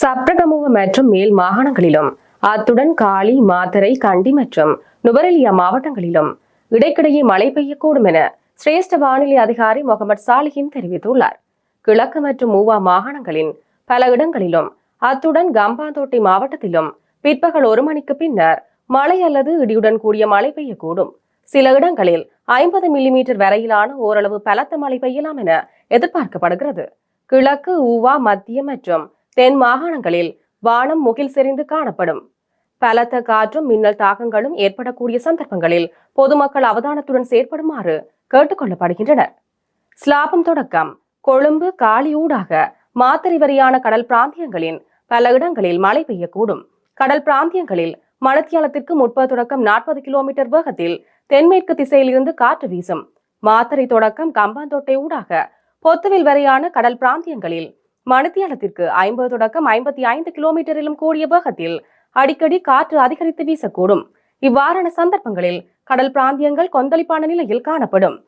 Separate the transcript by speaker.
Speaker 1: சப்ரகமுவ மற்றும் மேல் மாகாணங்களிலும் அத்துடன் காலி மாத்தரை கண்டி மற்றும் நுவரெலியா மாவட்டங்களிலும். இடைக்கிடையே மழை பெய்யக்கூடும் என சிரேஷ்ட வானிலை அதிகாரி முகமது சாலிஹின் தெரிவித்துள்ளார். கிழக்கு மற்றும் மூவா மாகாணங்களின் பல இடங்களிலும் அத்துடன் கம்பாந்தோட்டை மாவட்டத்திலும் பிற்பகல் ஒரு மணிக்கு பின்னர் மழை அல்லது இடியுடன் கூடிய மழை பெய்யக்கூடும். சில இடங்களில் ஐம்பது மில்லிமீட்டர் வரையிலான ஓரளவு பலத்த மழை பெய்யலாம் என எதிர்பார்க்கப்படுகிறது. கிழக்கு ஊவா மத்திய மற்றும் தென் மாகாணங்களில் வானம் முகில் செறிந்து காணப்படும். பலத்த காற்றும் மின்னல் தாக்கங்களும் ஏற்படக்கூடிய சந்தர்ப்பங்களில் பொதுமக்கள் அவதானத்துடன் செயற்படுமாறு கேட்டுக்கொள்ளப்படுகின்றனர். ஸ்லாபம் தொடக்கம். கொழும்பு காலி ஊடாக மாத்தறை வரியான கடல் பிராந்தியங்களின் பல இடங்களில் மழை பெய்யக்கூடும். கடல் பிராந்தியங்களில் மணத்தியாலத்திற்கு முற்பது தொடக்கம் நாற்பது கிலோமீட்டர் வேகத்தில் தென்மேற்கு திசையிலிருந்து காற்று வீசும். மாத்தறை தொடக்கம் கம்பாந்தோட்டை ஊடாக பொத்துவில் வரையான கடல் பிராந்தியங்களில் மணித்தியாலத்திற்கு ஐம்பது தொடக்கம் ஐம்பத்தி ஐந்து கிலோமீட்டரிலும் கூடிய வேகத்தில் அடிக்கடி காற்று அதிகரித்து வீசக்கூடும். இவ்வாறான சந்தர்ப்பங்களில் கடல் பிராந்தியங்கள் கொந்தளிப்பான நிலையில் காணப்படும்.